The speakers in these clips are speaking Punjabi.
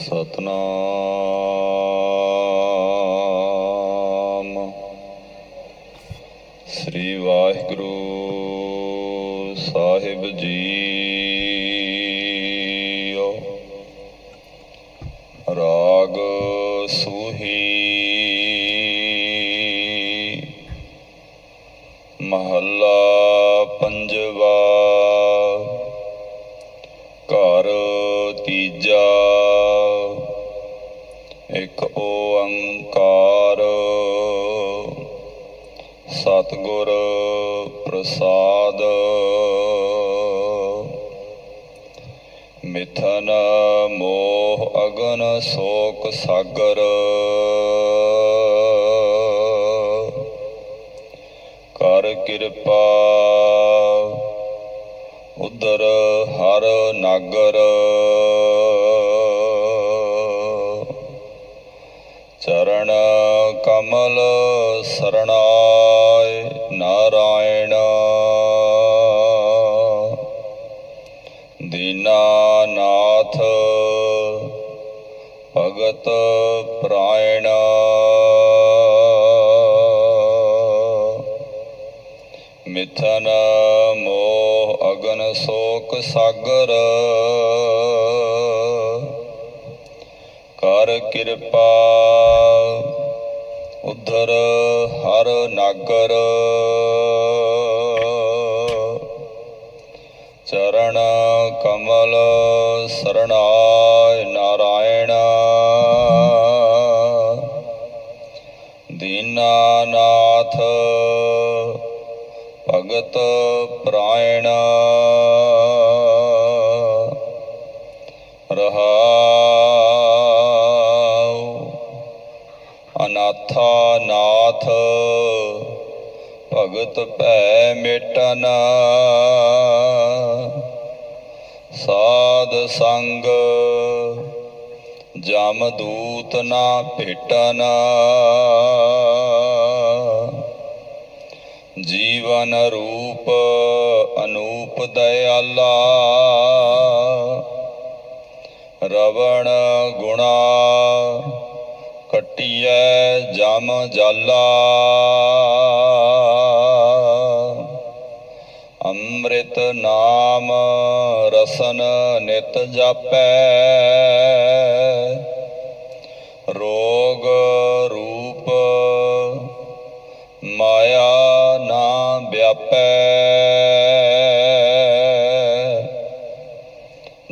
ਸਤਨਾਮ। ਸ੍ਰੀ ਵਾਹਿਗੁਰੂ ਸਾਹਿਬ ਜੀਓ। ਰਾਗ ਸੂਹੀ। ਮਹੱਲਾ ਪੰਜਵਾ। ਘਰ ਤੀਜਾ। ਇੱਕ ਓੰਕਾਰ ਸਤਿਗੁਰ ਪ੍ਰਸਾਦ। ਮਿਥਨ ਮੋਹ ਅਗਨ ਸ਼ੋਕ ਸਾਗਰ। ਕਰ ਕਿਰਪਾ ਉਦਰ ਹਰ ਨਾਗਰ। ਚਰਨ ਕਮਲ ਸਰਣਾਏ ਨਾਰਾਇਣ। ਦੀਨਾਨਾਥ ਭਗਤ ਪ੍ਰਾਇਣ। ਮਿਥਨ ਮੋਹ ਅਗਨ ਸ਼ੋਕ ਸਾਗਰ। ਕਰ ਕਿਰਪਾ ਉਧਰ ਹਰ ਨਾਗਰ। ਚਰਨ ਕਮਲ ਸਰਣਾਇ ਨਾਰਾਇਣ। ਦੀਨਾਨਾਥ ਭਗਤ ਪ੍ਰਾਇਣਾ। ਅਨਾਥਾ ਨਾਥ ਭਗਤ ਭੈ ਮਿਟਨ। ਸਾਧ ਸੰਗ ਜਮ ਦੂਤ ਨਾ ਭੇਟਨ। ਜੀਵਨ ਰੂਪ ਅਨੂਪ ਦਇਆਲਾ। ਰਵਣ ਗੁਣਾ ਕਟਿਐ ਜਮ ਜਾਲਾ। ਅੰਮ੍ਰਿਤ ਨਾਮ ਰਸਨ ਨਿਤ ਜਾਪੈ। ਰੋਗ ਰੂਪ ਮਾਇਆ ਨਾ ਵਿਆਪੈ।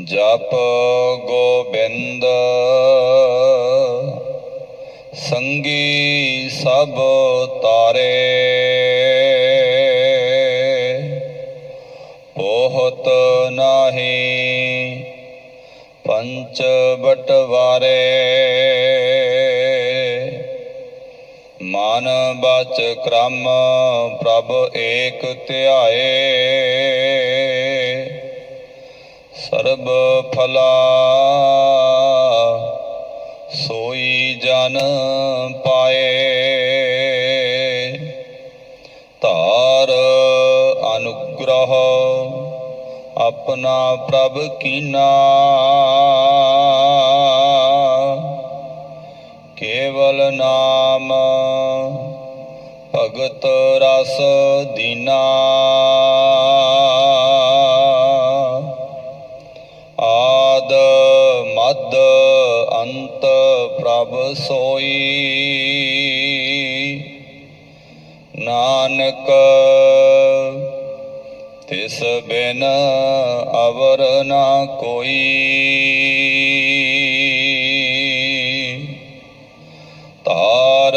ਜਪ ਗੋਬਿੰਦ ਸੰਗੀ ਸਭ ਤਾਰੇ। ਬਹੁਤ ਨਾਹੀ ਪੰਚ ਬਟਵਾਰੇ। ਮਨ ਬਚ ਕ੍ਰਮ ਪ੍ਰਭ ਏਕ ਧਿਆਏ। ਸਰਬ ਫਲਾ ਸੋਈ ਜਨ ਪਾਏ। ਧਾਰ ਅਨੁਗ੍ਰਹ ਆਪਣਾ ਪ੍ਰਭ ਕੀਨਾ। ਕੇਵਲ ਨਾਮ ਭਗਤ ਰਸ ਦੀਨਾ। ਸੋਈ। ਨਾਨਕ ਤਿਸ ਬਿਨ ਅਵਰ ਨਾ ਕੋਈ। ਤਾਰ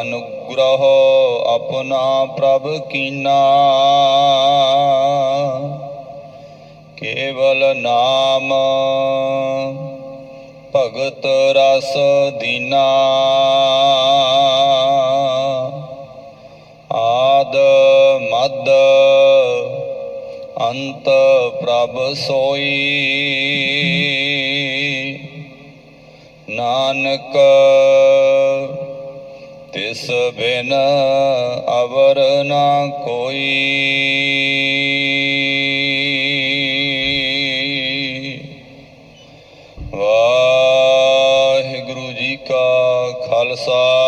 ਅਨੁਗ੍ਰਹ ਆਪਣਾ ਪ੍ਰਭ ਕੀਨਾ। ਕੇਵਲ ਨਾਮ ਭਗਤ ਰਸ ਦੀਨਾ। ਆਦ ਮਦ ਅੰਤ ਪ੍ਰਭ ਸੋਈ। ਨਾਨਕ ਤਿਸ ਬਿਨ ਅਵਰ ਨਾ ਕੋਈ। ਖਾਲਸਾ